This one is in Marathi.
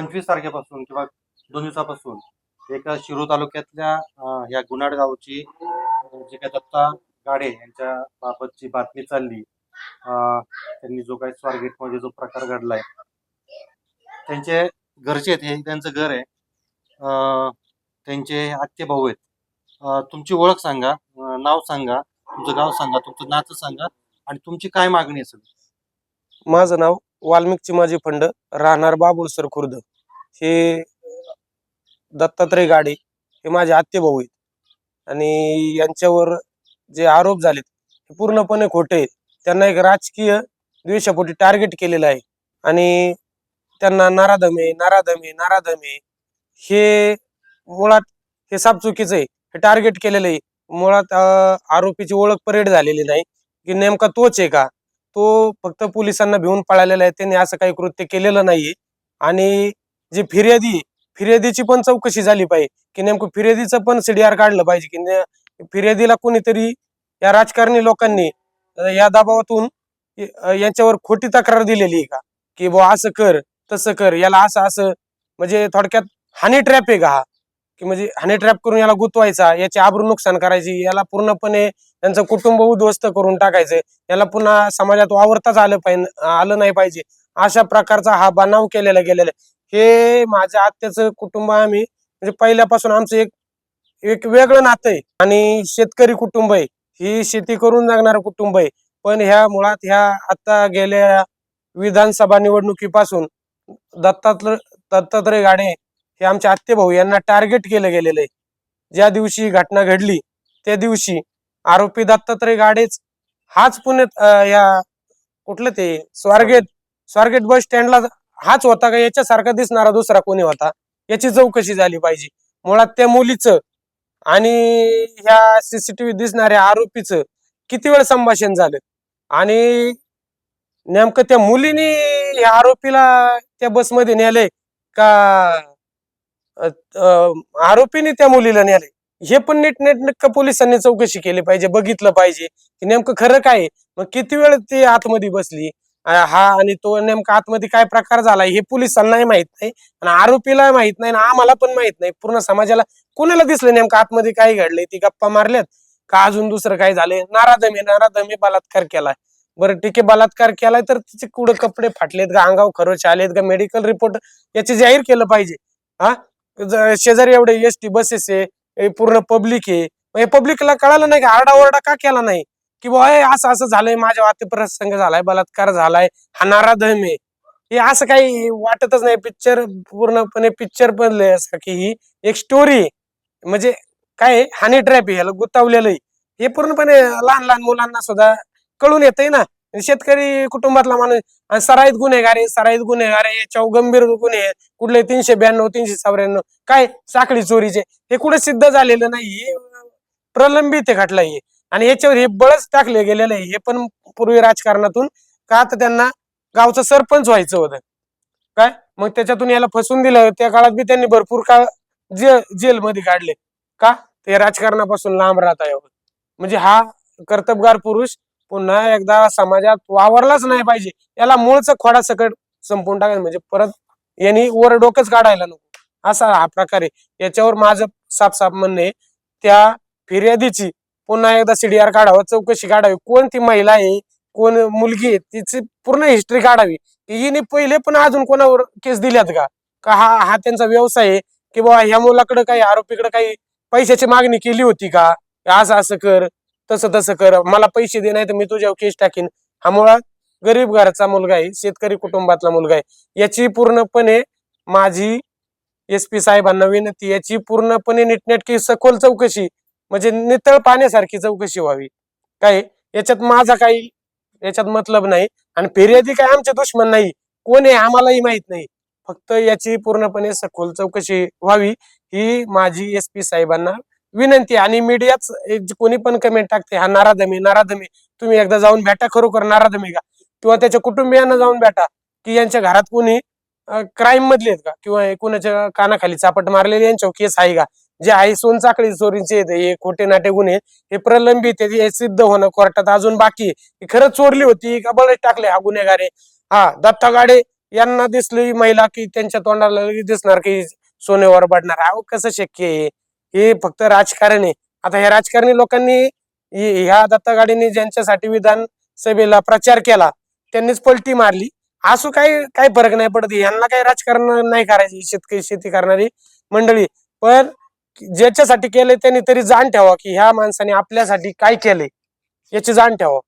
पंचवीस तारखेपासून किंवा दोन दिवसापासून एका शिरूर तालुक्यातल्या या गुन्हाड गावची जे काय दत्ता गाडे यांच्या बाबतची बातमी चालली. त्यांनी जो काही स्वारगेटमध्ये जो प्रकार घडलाय त्यांचे घरचे आहेत हे त्यांचं घर आहे. अं, त्यांचे आत्ते भाऊ आहेत. तुमची ओळख सांगा नाव सांगा तुमचं गाव सांगा तुमचं नातं सांगा आणि तुमची काय मागणी असेल माझं नाव वाल्मिक चिमाजी फंड राहणार बाबुळसर खुर्द. हे दत्तात्रय गाडे हे माझे आत्तेभाऊ आहेत. आणि यांच्यावर जे आरोप झालेत हे पूर्णपणे खोटे आहेत. त्यांना एक राजकीय द्वेषापोटी टार्गेट केलेलं आहे. आणि त्यांना नाराधमे नाराधमे नाराधमे हे मुळात हे साप चुकीचं आहे. हे टार्गेट केलेलं आहे. मुळात आरोपीची ओळख परेड झालेली नाही. की नेमका तोच आहे का? तो फक्त पोलिसांना भिवून पळालेला आहे. त्यांनी असं काही कृत्य केलेलं नाहीये. आणि जी फिर्यादी फिर्यादीची पण चौकशी झाली पाहिजे. की नेमकं फिर्यादीचं पण सीडीआर काढलं पाहिजे. की फिर्यादीला कोणीतरी या राजकारणी लोकांनी या दबावातून यांच्यावर खोटी तक्रार दिलेली आहे का? की बो असं कर तसं कर याला असं असं म्हणजे थोडक्यात हानी ट्रॅप आहे का हा? की म्हणजे हानी ट्रॅप करून याला गुतवायचा याची आबरू नुकसान करायची याला पूर्णपणे त्यांचं कुटुंब उद्ध्वस्त करून टाकायचं याला पुन्हा समाजात वावरताच आलं पाहिजे आलं नाही पाहिजे. अशा प्रकारचा हा बनाव केलेला गेलेला हे माझ्या आत्याचं कुटुंब आम्ही म्हणजे पहिल्यापासून आमचं एक एक वेगळं नातं आहे. आणि शेतकरी कुटुंब आहे. ही शेती करून जगणारं कुटुंब आहे. पण ह्या मुळात ह्या आता गेल्या विधानसभा निवडणुकीपासून दत्तात्र दत्तात्रय गाडे हे आमचे आत्तेभाऊ यांना टार्गेट केलं गेलेलं आहे. ज्या दिवशी ही घटना घडली त्या दिवशी आरोपी दत्तात्रय गाडेच हाच पुण्यात या कुठलं ते स्वारगेट स्वारगेट बस स्टँडला हाच होता का? याच्यासारखा दिसणारा दुसरा कोणी होता? याची चौकशी झाली पाहिजे. मुळात त्या मुलीचं आणि ह्या सीसीटीव्ही दिसणाऱ्या आरोपीचं किती वेळ संभाषण झालं? आणि नेमकं त्या मुलीने या आरोपीला त्या बसमध्ये नेले का? आरोपीने त्या मुलीला नेले हे पण नीट नक्क पोलिसांनी चौकशी केली पाहिजे बघितलं पाहिजे. की नेमकं खरं काय मग किती वेळ ती आतमध्ये बसली? हा आणि तो नेमका आतमध्ये काय प्रकार झाला हे पोलिसांनाही माहीत नाही आणि आरोपीला माहीत नाही आणि आम्हाला पण माहीत नाही. पूर्ण समाजाला कोणाला दिसलं नेमकं आतमध्ये काय घडलंय? ती गप्पा मारल्यात? का अजून दुसरं काय झालंय? नाराधमी नाराधमी बलात्कार केलाय. बरं ठीक आहे बलात्कार केलाय तर तिचे कुठं कपडे फाटलेत का? अंगावर खरोच आलेत का? मेडिकल रिपोर्ट याचे जाहीर केलं पाहिजे. हा? शेजारी एवढे एस टी बसेस आहे पूर्ण पब्लिक आहे. पब्लिकला कळालं नाही का? आरडाओरडा का केला नाही? की बुवा असं असं झालंय माझ्या वाते प्रसंग झालाय बलात्कार झालाय हा नाराधम आहे. हे असं काही वाटतच नाही. पिक्चर पूर्णपणे पिक्चर बनले असं की ही एक स्टोरी म्हणजे काय हानी ट्रॅप आहे ह्याला गुतावलेलं हे पूर्णपणे लहान लहान मुलांना सुद्धा कळून येतंय ना. शेतकरी कुटुंबातला माणूस आणि सराईत गुन्हेगार आहे सराईत गुन्हेगार आहे याच्यावर गंभीर गुन्हे कुठले तीनशे ब्याण्णव तीनशे चौऱ्याण्णव काय साखळी चोरीचे हे कुठे सिद्ध झालेलं नाही प्रलंबित आहे खटला हे. आणि याच्यावर हे बळच टाकले गेलेलं आहे. हे पण पूर्वी राजकारणातून का तर त्यांना गावचं सरपंच व्हायचं होतं. काय? मग त्याच्यातून याला फसून दिलं. त्या काळात बी त्यांनी भरपूर काळ जे जेलमध्ये काढले. का? ते राजकारणापासून लांब राहत आहे. म्हणजे हा कर्तबगार पुरुष पुन्हा एकदा समाजात वावरलाच नाही पाहिजे. याला मूळचा खोडा सकट संपून टाकायचं. म्हणजे परत यांनी वर डोकंच काढायला नको. असा हा प्रकार आहे. याच्यावर माझं साफ साफ म्हणणे त्या फिर्यादीची पुन्हा एकदा सीडीआर काढावं चौकशी काढावी. कोण ती महिला आहे कोण मुलगी आहे तिची पूर्ण हिस्ट्री काढावी. हिने पहिले पण अजून कोणावर केस दिल्यात का? का हा हा त्यांचा व्यवसाय आहे? की बाबा ह्या मुलाकडे काही आरोपीकडे काही पैशाची मागणी केली होती का? असं असं कर तसं तसं कर. मला पैसे दे नाही तर मी तुझ्यावर केस टाकीन. हा मुळात गरीब घराचा मुलगा आहे शेतकरी कुटुंबातला मुलगा आहे. याची पूर्णपणे माझी एस पी साहेबांना विनंती याची पूर्णपणे नीटनेटकी सखोल चौकशी म्हणजे नितळ पाण्यासारखी चौकशी व्हावी. काय? याच्यात माझा काही याच्यात मतलब नाही. आणि फिर्यादी काय आमचे दुश्मन नाही. कोण आहे आम्हालाही माहीत नाही. फक्त याची पूर्णपणे सखोल चौकशी व्हावी ही माझी एस पी साहेबांना विनंती. आणि मीडियाच कोणी पण कमेंट टाकते हा नाराधमी नाराधमी तुम्ही एकदा जाऊन भेटा खरोखर नाराधमी का? किंवा त्याच्या कुटुंबियांना जाऊन भेटा की यांच्या घरात कोणी क्राईम मधले आहेत का? किंवा कोणाच्या कानाखाली चापट मारलेले यांच्यावर केस आहे का? जे आहे सोनचाकळी चोरींचे हे खोटे नाटे गुन्हे हे प्रलंबित हे सिद्ध होणं कोर्टात अजून बाकी आहे. खरंच चोरली होती का बळच टाकले हा गुन्हेगार आहे. हा दत्ता गाडे यांना दिसली महिला की त्यांच्या तोंडाला लगेच दिसणार की सोनेवर पडणार अहो कसं शक्य आहे? हे फक्त राजकारण आहे. आता ह्या राजकारणी लोकांनी ह्या दत्ता गाडीने ज्यांच्यासाठी विधानसभेला प्रचार केला त्यांनीच पलटी मारली. असू काही काही फरक नाही पडत. यांना काही राजकारण नाही करायची शेतकरी शेती करणारी मंडळी. पण ज्याच्यासाठी केलंय त्यांनी तरी जाण ठेवा की ह्या माणसाने आपल्यासाठी काय केलंय याची जाण ठेवा.